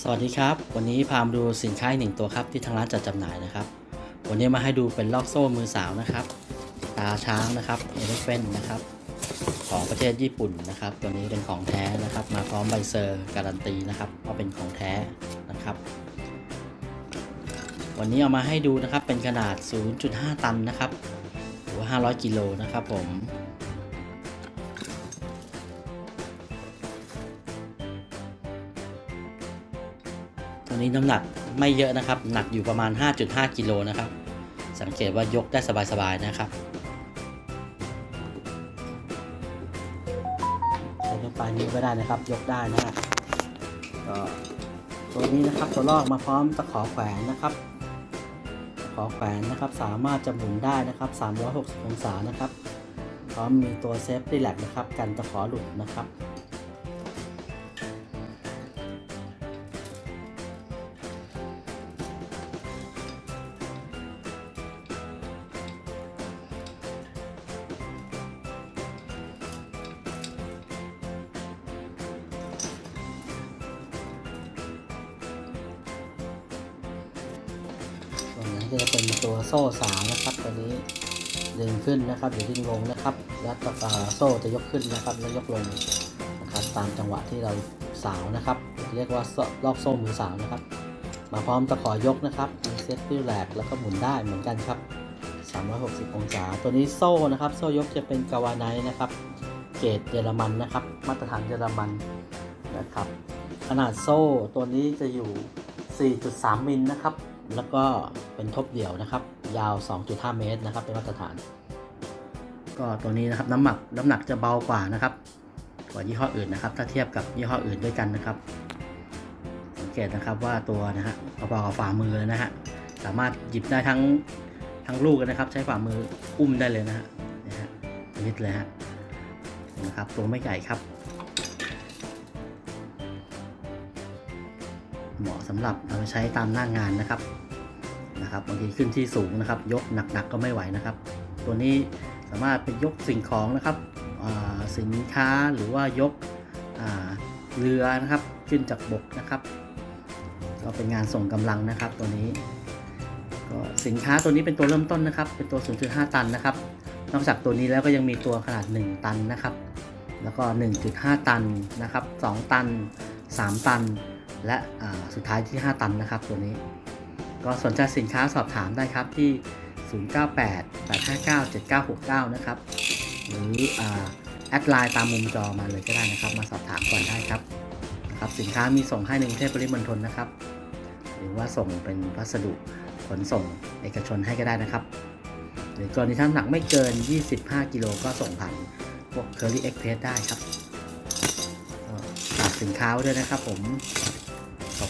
สวัสดีครับ วันนี้พามาดูสินค้าอีกหนึ่งตัวครับที่ทางร้านจัดจำหน่ายนะครับ วันนี้มาให้ดูเป็นลอกโซ่มือสาวนะครับ ตาช้างนะครับเอเลฟเฟนนะครับ ของประเทศญี่ปุ่นนะครับ ตัวนี้เป็นของแท้นะครับ มาพร้อมใบเซอร์การันตีนะครับว่าเป็นของแท้นะครับ วันนี้เอามาให้ดูนะครับเป็นขนาด 0.5 ตันนะครับ หรือว่า500 กิโลนะครับผม ตัวนี้น้ำหนักไม่เยอะนะครับ หนักอยู่ประมาณ 5.5 กิโลนะครับ สังเกตว่ายกได้สบายๆนะครับใช้ด้วยปลายนิ้วก็ได้นะครับ ยกได้นะฮะก็ตัวนี้นะครับตัวลอกมาพร้อมตะขอแขวนนะครับตะขอแขวนนะครับ สามารถจะหมุนได้นะครับ 360 องศานะครับ พร้อมมีตัวเซฟตี้แลกนะครับ กันตะขอหลุดนะครับ ก็จะเป็นตัวโซ่สาวนะครับตัวนี้ดึงขึ้นนะครับหรือดึงลงนะครับ แล้วก็อ่าโซ่จะยกขึ้นนะครับแล้วยกลงนะครับตามจังหวะที่เราสาวนะครับ เรียกว่าโซ่รอบโซ่มือสาวนะครับ มาพร้อมตะขอยกนะครับมีเซตตี้แลกแล้วก็หมุนได้เหมือนกันครับ 360 องศา ตัวนี้โซ่นะครับ โซ่ยกจะเป็นกาวาไนนะครับ เกรดเยอรมันนะครับ มาตรฐานเยอรมันนะครับ ขนาดโซ่ตัวนี้จะอยู่ 4.3 มิลนะครับ แล้วก็เป็นทบเดี่ยวนะครับ ยาว 2.5 เมตรนะครับ เป็นมาตรฐาน ก็ตัวนี้นะครับน้ำหนักน้ำหนักจะเบากว่านะครับ กว่ายี่ห้ออื่นนะครับ ถ้าเทียบกับยี่ห้ออื่นด้วยกันนะครับ สังเกตนะครับว่าตัวนะฮะพอๆกับฝ่ามือเลยนะฮะสามารถหยิบได้ทั้งทั้งลูกนะครับ ใช้ฝ่ามืออุ้มได้เลยนะฮะนะฮะนิดเลยฮะนะครับตัวไม่ใหญ่ครับ เหมาะสำหรับเอาไปใช้ตามหน้างงานนะครับนะครับบางทีขึ้นที่สูงนะครับ ยกหนักๆก็ไม่ไหวนะครับ ตัวนี้สามารถเป็นยกสิ่งของนะครับสินค้าหรือว่ายกเรือนะครับขึ้นจากบกนะครับ ก็เป็นงานส่งกำลังนะครับ ตัวนี้ก็สินค้าตัวนี้เป็นตัวเริ่มต้นนะครับ เป็นตัว 0.5 ตันนะครับ นอกจากตัวนี้แล้วก็ยังมีตัวขนาด 1 ตันนะครับ แล้วก็ 1.5 ตันนะครับ 2 ตัน 3 ตัน และสุดท้ายที่ 5 ตันนะครับตัวนี้ ก็สนใจสินค้าสอบถามได้ครับที่ 098-859-7969 นะครับ หรือแอดไลน์ตามมุมจอมาเลยก็ได้นะครับ มาสอบถามก่อนได้ครับนะครับ สินค้ามีส่งให้ในกรุงเทพปริมณฑลนะครับ หรือว่าส่งเป็นพัสดุขนส่งเอกชนให้ก็ได้นะครับ หรือกรณีท่านหนักไม่เกิน 25 กิโลก็ส่งผ่านพวก Curly Express ได้ครับฝากสินค้าด้วยนะครับผม